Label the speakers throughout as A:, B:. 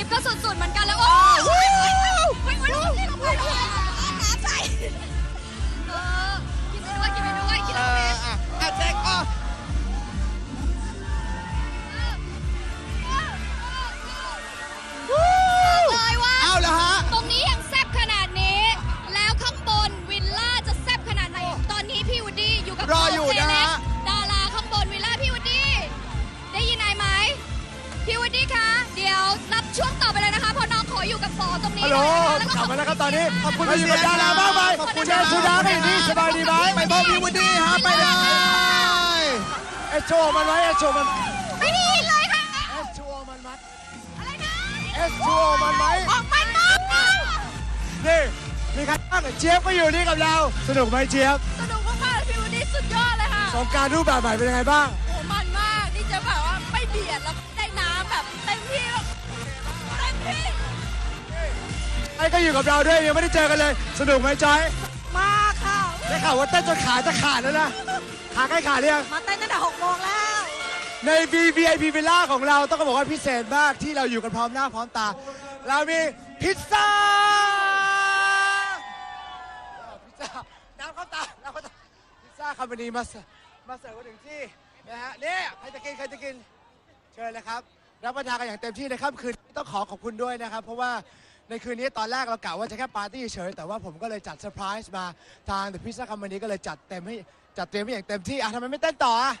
A: กิฟก็สุดๆเหมือนกันแล้วโอ้ยโอ้ยโอ้ยโอ้ยโอ้ยโอ้ยโอ้ยน้ำใส่เออกินไปด้วยกินไปด้วยกิน
B: เอ
A: แล้ว
B: ออะอะแจ็คอะ
A: เลยว่า
B: เอาละฮะ
A: ตรงนี้ยังแซ่บขนาดนี้ แล้วข้างบนวิลล่าจะแซ่บขนาดไหน ตอนนี้พี่วูดดี้อยู่กับ
B: รออยู่นะ
A: องขออยู่กับฟอตรงนี้
C: ฮัลโหล
A: เลยนะคะ
C: กลับมาแล้วครับตอนนี้
B: ขอบคุณ
C: มาอยู่กับ
B: พี่เสีย
C: ดาราบ้างไหม
B: ขอบคุณ
C: เจมส์สุดาก็อยู่นี่สบายดีไหม
B: ไปพบพี่วูดดี้ฮะไปเลย
C: เอสโชมันไหมเอสโชมัน
A: ไม่ได้ยินเลยค่ะ
C: เอสโชมันไหม
A: อะไรนะ
C: เอสโชมันไหม
A: ออกมันมาก
C: นี่มีใครบ้างเจี๊ยบก็อยู่นี่กับเราสนุกไหมเจี๊ยบ
A: สนุกมากๆเลยพี่วูดดี้สุดยอดเลยค่ะ
C: สงกรารรูปแบบใหม่เป็นยังไงบ้าง
A: โอ้มันมากนี่จะแบบว่าไม่เบียดแล้วได้น้ำแบบเต็มที่แบบเต็มที่
C: ไอ้ก็อยู่กับเราด้วยยังไม่ได้เจอกันเลย สนุกไหมจอย
A: มากค่ะ
C: ได้ข่าวว่าเต้นจนขาจะขาดแล้วนะขาใกล้ขาดหรือยัง
A: มาเต้นตั้งแต่หกโมงแล้ว
C: ใน VVIP Villa ของเราต้องบอกว่าพิเศษมากที่เราอยู่กันพร้อมหน้าพร้อมตา เรามีพิซซ่าพิซซ่าน้ำเข้าตาน้ำเข้าตาพิซซ่าคอมพานีมาเสิร์ฟมาเสิร์ฟมาถึงที่นะฮะนี่ใครจะกินใครจะกิน เชิญเลยครับ รับประทานกันอย่างเต็มที่ในค่ำคืนนี้ต้องขอขอบคุณด้วยนะครับ เพราะว่า ในคืนนี้ตอนแรกเรากะว่าจะแค่ปาร์ตี้เฉยแต่ว่าผมก็เลยจัดเซอร์ไพรส์มาทาง The Pizza Company ก็เลยจัดเต็มให้จัดเตรียมให้อย่างเต็มที่อะทำไมไม่เต้นต่ออะ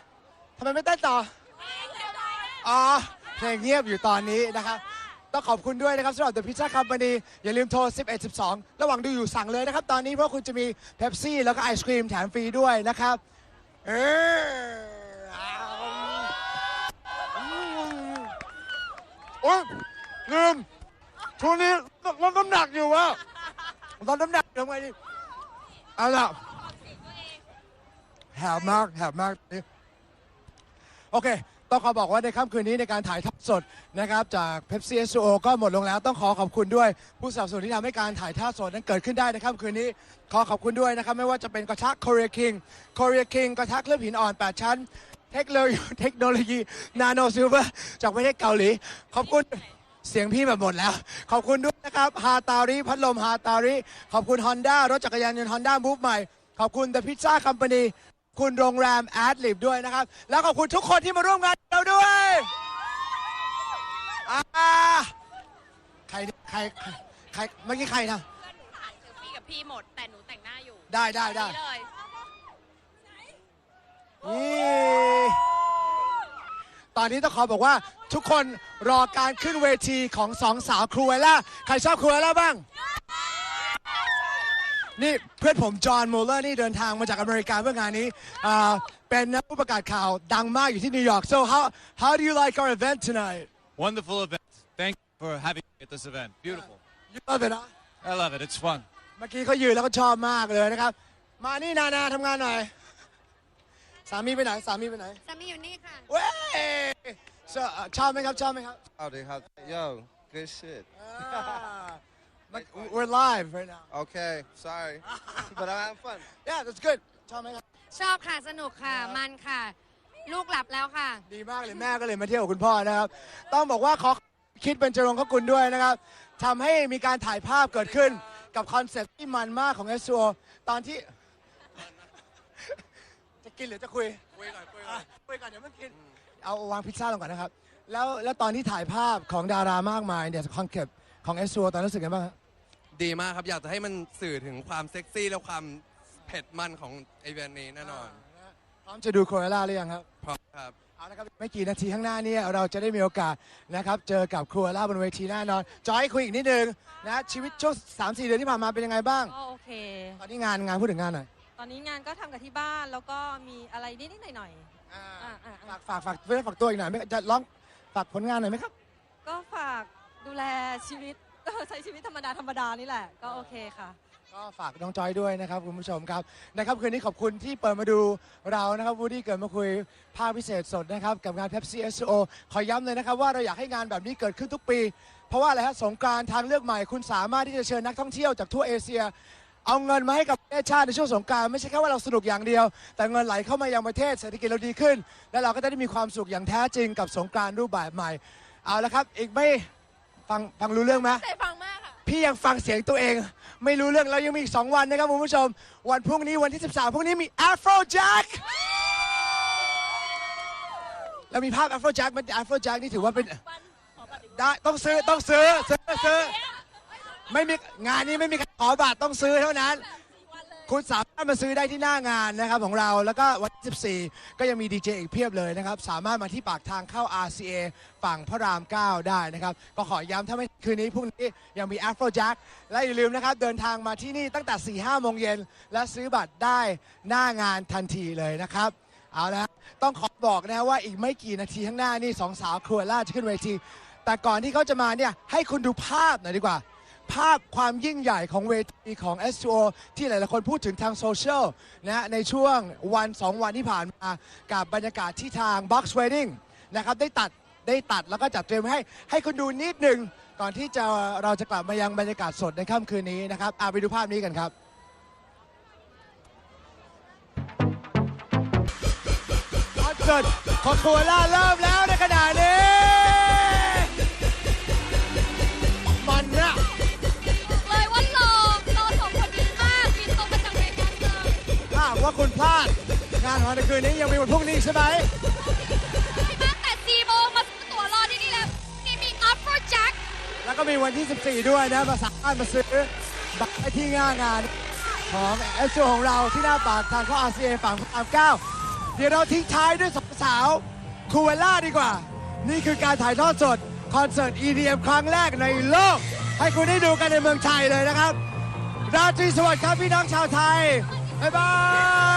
C: ทำไมไม่เต้นต่ออ๋อเพลงเงียบอยู่ตอนนี้นะครับต้องขอบคุณด้วยนะครับสำหรับ The Pizza Company อย่าลืมโทร 11 12 ระหว่างดูอยู่สั่งเลยนะครับ ตอนนี้เพราะคุณจะมีเ e ปซี่แล้วก็ไอศครีมแถมฟรีด้วยนะครับเออโอ้ยลืมช่วงนี้ ลดน้ำหนักอยู่วะลดน้ำหนักทำไงดีเอาล่ะแหบมากแหบมากโอเค ต้องขอบอกว่าในค่ำคืนนี้ในการถ่ายทอดสดนะครับจาก Pepsi s อ o ก็หมดลงแล้วต้องขอขอบคุณด้วย ผู้สนับสนุนที่ทำให้การถ่ายทอดสดนั้นเกิดขึ้นได้ในค่ำคืนนี้ ขอขอบคุณด้วยนะครับ ไม่ว่าจะเป็นกระทะ Korea King Korea King กระทะเคลือบหินอ่อน 8 ชั้นเทคโนโลยีเทคโนโลยีนาโนซิลเวอร์จากประเทศเกาหลี ขอบคุณ เสียงพี่แบบหมดแล้ว ขอบคุณด้วยนะครับฮาตาริพัดลมฮาตาริ ขอบคุณ Honda รถจักรยานยนต์ Honda Move ใหม่ ขอบคุณ The Pizza Company คุณโรงแรมแอดลิบด้วยนะครับ แล้วขอบคุณทุกคนที่มาร่วมงานเราด้วยอ่าใครใครใครใครเมื่อกี้ใครนะ
D: เพื่อนหนูถ่ายเซลฟี่กับพี่หมด แต่หนูแต่งหน้าอยู่
C: ได้ได้ได้
D: นี่เลย
C: นี่ ตอนนี้ต้องขอบอกว่าทุกคนรอการขึ้นเวทีของสองสาวครูเอล่าใครชอบครูเอล่าบ้าง นี่เพื่อนผมจอห์นมูลเลอร์นี่เดินทางมาจากอเมริกาเพื่องานนี้อ่าเป็นนักผู้ประกาศข่าวดังมากอยู่ที่นิวยอร์ก so how how do you like our event tonight
E: Wonderful event. Thank you for having me at this event. Beautiful.
C: you love it นะ
E: I love it. It's fun.
C: เมื่อกี้เขายืนแล้วก็ชอบมากเลยนะครับ มานี่นานาทำงานหน่อย สามีไปไหนสามีไปไหน
A: สามีอยู่นี่ค่ะ
C: เว้ย so เอ่อชอบไหมครับชอบไหมครับ
B: Howdy, how, yo, good shit.
C: อ่า we're live right now
B: Okay, sorry, but I'm having fun.
C: yeah that's good ชอบไหมครับ
A: ชอบค่ะ สนุกค่ะ มันค่ะ ลูกหลับแล้วค่ะ
C: ดีมากเลยแม่ก็เลยมาเที่ยวกับคุณพ่อนะครับ ต้องบอกว่าขอคิดเป็นจรงขกุลด้วยนะครับทำให้มีการถ่ายภาพเกิดขึ้นกับคอนเซ็ปต์ที่มันมากของ s อ o ตอนที่จะ กินหรือจะคุย คุยก่อนคุยก่อนคุยก่อนเดี๋ยวมันกิน เอาวางพิซซ่าลงก่อนนะครับ แล้วแล้วตอนที่ถ่ายภาพของดารามากมายเนี่ยคอนเซ็ปต์ของ s อ o ตอนนั้นรู้สึกไงบ้างครับ
F: ดีมากครับ อยากจะให้มันสื่อถึงความเซ็กซี่และความเผ็ดมันของไอเวนนี้แน่นอน
C: พร้อมจะดูโคเรล่าหรือยังครับ
F: พร้อมครับ
C: เอาละครับไม่กี่นาทีข้างหน้านี้เราจะได้มีโอกาสนะครับ เจอกับครัวล่าบนเวทีแน่นอน จอยคุยอีกนิดนึงนะชีวิตช่วงสามสี่เดือนที่ผ่านมาเป็นยังไงบ้าง
G: ก็โอเค
C: ตอนนี้งานงานพูดถึงงานหน่อย
G: ตอนนี้งานก็ทำกับที่บ้านแล้วก็มีอะไรนิดๆหน่อยอ่าอ่า
C: ฝากฝากฝากเพื่อนฝากตัวอีกหน่อยไหมจะร้องฝากผลงานหน่อยไหมครับ
G: ๆ ก็ฝากดูแลชีวิต ใช้ชีวิตธรรมดาธรรมดานี่แหละ ก็โอเคค่ะ
C: ก็ฝากน้องจอยด้วยนะครับคุณผู้ชมครับนะครับคืนนี้ขอบคุณที่เปิดมาดูเรานะครับวูดี้เกิดมาคุยภาคพิเศษสดนะครับกับงาน Pepsi SO ขอย้ำเลยนะครับว่าเราอยากให้งานแบบนี้เกิดขึ้นทุกปี เพราะว่าอะไรฮะสงกรารทางเลือกใหม่คุณสามารถที่จะเชิญนักท่องเที่ยวจากทั่วเอเชีย เอาเงินมาให้กับประเทศชาติในช่วงสงกรารไม่ใช่แค่ว่าเราสนุกอย่างเดียว แต่เงินไหลเข้ามายังประเทศเศรษฐกิจเราดีขึ้น และเราก็จะได้มีความสุขอย่างแท้จริงกับสงกรารรูปแบบใหม่ เอาละครับอีกไม่ฟังฟังรู้เรื่องไหม
D: ใจฟังมากค่ะ
C: พี่ยังฟังเสียงตัวเอง ไม่รู้เรื่องเรายังมีอีก 2 วันนะครับคุณผู้ชม วันพรุ่งนี้วันที่ 13 พรุ่งนี้มี Afro Jack แล้วมีภาพ Afro Jack มัน Afro Jack นี่ถือว่าเป็นได้ต้องซื้อต้องซื้อซื้อซื้อ ไม่มีงานนี้ไม่มีใครขอบัตรต้องซื้อเท่านั้น คุณสามารถมาซื้อได้ที่หน้างานนะครับของเราแล้วก็วันที่14 ก็ยังมีดีเจอีกเพียบเลยนะครับ สามารถมาที่ปากทางเข้า RCA ฝั่งพระราม 9 ได้นะครับ ก็ขอย้ำถ้าไม่คืนนี้พรุ่งนี้ยังมี Afro Jack และอย่าลืมนะครับ เดินทางมาที่นี่ตั้งแต่ 4-5 โมงเย็น และซื้อบัตรได้หน้างานทันทีเลยนะครับเอาละต้องขอบอกนะว่าอีกไม่กี่นาทีข้างหน้านี่สองสาวครัวล่าจะขึ้นเวที แต่ก่อนที่เขาจะมาเนี่ยให้คุณดูภาพหน่อยดีกว่า ภาพความยิ่งใหญ่ของเวทีของ S2O ที่หลายๆคนพูดถึงทางโซเชียลนะในช่วงวัน 2 วันที่ผ่านมา กับบรรยากาศที่ทาง Box Wedding นะครับได้ตัดได้ตัดแล้วก็จัดเตรียมให้ให้คุณดูนิดหนึ่งก่อนที่จะเราจะกลับมายังบรรยากาศสดในค่ำคืนนี้นะครับอาไปดูภาพนี้กันครับ คอนเสิร์ตของคัวล่าเริ่มแล้วในขณะนี้ งานของในคืนนี้ยังมีวันพรุ่งนี้ใช่ไหม
A: พี่มาแต่4โมงมาซื้อตั๋วรอที่นี่แล้วนี่มี Afro Jack
C: แล้วก็มีวันที่ 14 ด้วยนะมาสามารถมาซื้อบัตรได้ที่งานงาน ของเอสโของเราที่หน้าปากทางเข้า RCA ฝั่งพระรามเก้าเดี๋ยวเราทิ้งท้ายด้วยสองสาวคูเวล่าดีกว่า นี่คือการถ่ายทอดสด คอนเสิร์ต EDM ครั้งแรกในโลก ให้คุณได้ดูกันในเมืองไทยเลยนะครับ ราตรีสวัสดิ์ครับพี่น้องชาวไทย บ๊ายบาย